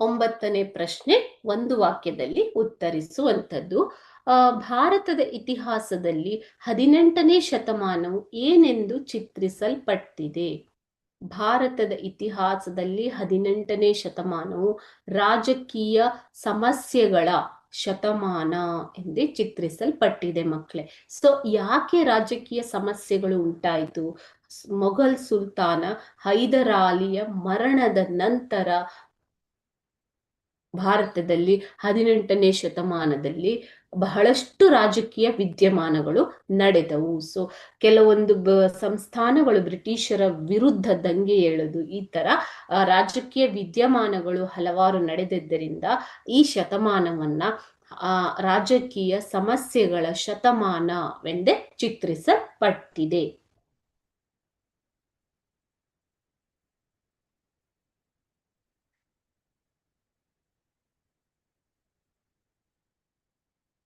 ಒಂಬತ್ತನೇ ಪ್ರಶ್ನೆ ಒಂದು ವಾಕ್ಯದಲ್ಲಿ ಉತ್ತರಿಸುವಂಥದ್ದು. ಭಾರತದ ಇತಿಹಾಸದಲ್ಲಿ ಹದಿನೆಂಟನೇ ಶತಮಾನವು ಏನೆಂದು ಚಿತ್ರಿಸಲ್ಪಟ್ಟಿದೆ? ಭಾರತದ ಇತಿಹಾಸದಲ್ಲಿ ಹದಿನೆಂಟನೇ ಶತಮಾನವು ರಾಜಕೀಯ ಸಮಸ್ಯೆಗಳ ಶತಮಾನ ಎಂದೇ ಚಿತ್ರಿಸಲ್ಪಟ್ಟಿದೆ ಮಕ್ಕಳೇ. ಸೊ ಯಾಕೆ ರಾಜಕೀಯ ಸಮಸ್ಯೆಗಳು ಉಂಟಾಯಿತು? ಮೊಘಲ್ ಸುಲ್ತಾನ ಹೈದರಾಲಿಯ ಮರಣದ ನಂತರ ಭಾರತದಲ್ಲಿ ಹದಿನೆಂಟನೇ ಶತಮಾನದಲ್ಲಿ ಬಹಳಷ್ಟು ರಾಜಕೀಯ ವಿದ್ಯಮಾನಗಳು ನಡೆದವು. ಸೊ ಕೆಲವೊಂದು ಸಂಸ್ಥಾನಗಳು ಬ್ರಿಟಿಷರ ವಿರುದ್ಧ ದಂಗೆ ಹೇಳೋದು ಈ ತರ ರಾಜಕೀಯ ವಿದ್ಯಮಾನಗಳು ಹಲವಾರು ನಡೆದಿದ್ದರಿಂದ ಈ ಶತಮಾನವನ್ನ, ಆ, ರಾಜಕೀಯ ಸಮಸ್ಯೆಗಳ ಶತಮಾನವೆಂದೇ ಚಿತ್ರಿಸಲ್ಪಟ್ಟಿದೆ.